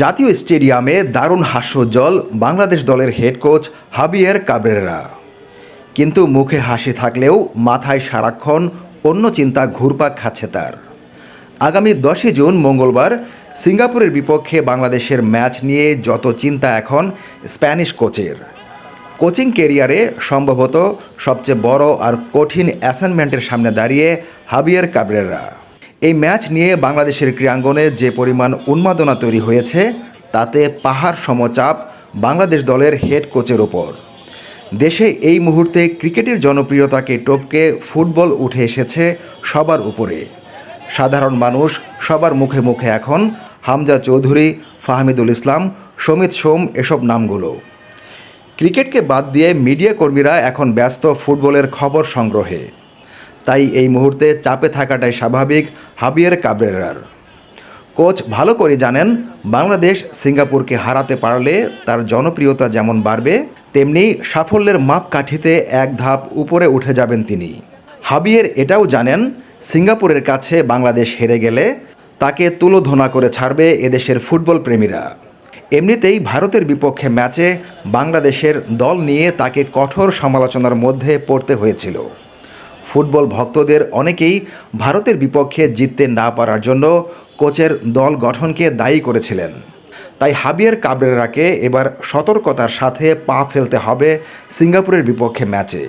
জাতীয় স্টেডিয়ামে দারুণ হাস্যোজ্জ্বল বাংলাদেশ দলের হেড কোচ হাবিয়ের কাবরেরা। কিন্তু মুখে হাসি থাকলেও মাথায় সারাক্ষণ অন্য চিন্তা ঘুরপাক খাচ্ছে তার। আগামী দশই জুন মঙ্গলবার সিঙ্গাপুরের বিপক্ষে বাংলাদেশের ম্যাচ নিয়ে যত চিন্তা এখন স্প্যানিশ কোচের। কোচিং কেরিয়ারে সম্ভবত সবচেয়ে বড় আর কঠিন অ্যাসাইনমেন্টের সামনে দাঁড়িয়ে হাবিয়ার কাবরেরা। এই ম্যাচ নিয়ে বাংলাদেশের ক্রীড়াঙ্গনে যে পরিমাণ উন্মাদনা তৈরি হয়েছে, তাতে পাহাড় সমচাপ বাংলাদেশ দলের হেড কোচের ওপর দেশে এই মুহূর্তে ক্রিকেটের জনপ্রিয়তাকে টপকে ফুটবল উঠে এসেছে সবার উপরে। সাধারণ মানুষ সবার মুখে মুখে এখন হামজা চৌধুরী, ফাহমিদুল ইসলাম, সমিত সোম এসব নামগুলো। ক্রিকেটকে বাদ দিয়ে মিডিয়া কর্মীরা এখন ব্যস্ত ফুটবলের খবর সংগ্রহে। তাই এই মুহূর্তে চাপে থাকাটাই স্বাভাবিক হাবিয়ের কাবরেরার। কোচ ভালো করে জানেন, বাংলাদেশ সিঙ্গাপুরকে হারাতে পারলে তার জনপ্রিয়তা যেমন বাড়বে, তেমনি সাফল্যের মাপকাঠিতে এক ধাপ উপরে উঠে যাবেন তিনি। হাবিয়ের এটাও জানেন, সিঙ্গাপুরের কাছে বাংলাদেশ হেরে গেলে তাকে তুলোধনা করে ছাড়বে এদেশের ফুটবল প্রেমীরা। এমনিতেই ভারতের বিপক্ষে ম্যাচে বাংলাদেশের দল নিয়ে তাকে কঠোর সমালোচনার মধ্যে পড়তে হয়েছিল। ফুটবল ভক্তদের অনেকেই ভারতের বিপক্ষে জিততে না পারার জন্য কোচের দল গঠনকে দায়ী করেছিলেন। তাই হাবিয়ার কাবরেরাকে এবার সতর্কতার সাথে পা ফেলতে হবে সিঙ্গাপুরের বিপক্ষে ম্যাচে।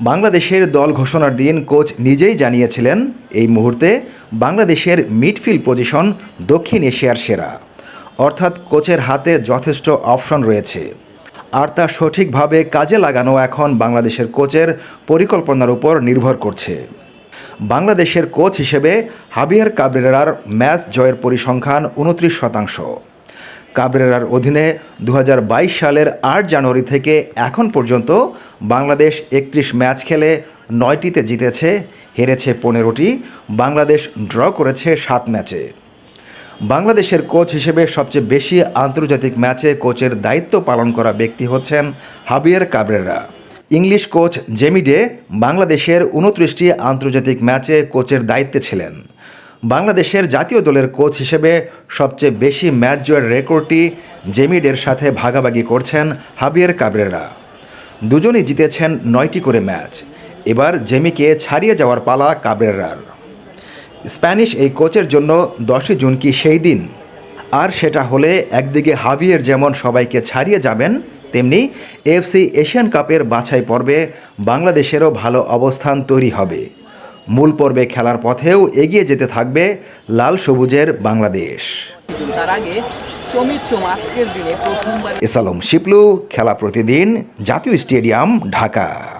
বাংলাদেশের দল ঘোষণার দিন কোচ নিজেই জানিয়েছিলেন, এই মুহূর্তে বাংলাদেশের মিডফিল্ড পজিশন দক্ষিণ এশিয়ার সেরা। অর্থাৎ কোচের হাতে যথেষ্ট অপশন রয়েছে। আর তা সঠিকভাবে কাজে লাগানো এখন বাংলাদেশের কোচের পরিকল্পনার উপর নির্ভর করছে। বাংলাদেশের কোচ হিসেবে হাবিয়ার কাবরেরার ম্যাচ জয়ের পরিসংখ্যান উনত্রিশ শতাংশ। কাবরেরার অধীনে দু হাজার বাইশ সালের আট জানুয়ারি থেকে এখন পর্যন্ত বাংলাদেশ একত্রিশ ম্যাচ খেলে নয়টিতে জিতেছে, হেরেছে পনেরোটি, বাংলাদেশ ড্র করেছে সাত ম্যাচে। বাংলাদেশের কোচ হিসেবে সবচেয়ে বেশি আন্তর্জাতিক ম্যাচে কোচের দায়িত্ব পালন করা ব্যক্তি হচ্ছেন Javier Cabrera. English coach Jamie Day বাংলাদেশের উনত্রিশটি আন্তর্জাতিক ম্যাচে কোচের দায়িত্বে ছিলেন। বাংলাদেশের জাতীয় দলের কোচ হিসেবে সবচেয়ে বেশি ম্যাচ জয়ের রেকর্ডটি জেমিডের সাথে ভাগাভাগি করছেন হাবিয়ার কাবরেরা। দুজনই জিতেছেন নয়টি করে ম্যাচ। এবার জেমিকে ছাড়িয়ে যাওয়ার পালা কাবরেরার। স্প্যানিশ এই কোচের জন্য দশই জুন কি সেই দিন। আর সেটা হলে একদিকে হাভিয়ের যেমন সবাইকে ছাড়িয়ে যাবেন তেমনি এফসি এশিয়ান কাপের বাছাই পর্বে বাংলাদেশেরও ভালো অবস্থান তৈরি হবে। মূল পর্বে খেলার পথেও এগিয়ে যেতে থাকবে লাল সবুজের বাংলাদেশ। তার আগে এসালম শিপলু খেলা প্রতিদিন জাতীয় স্টেডিয়াম ঢাকা।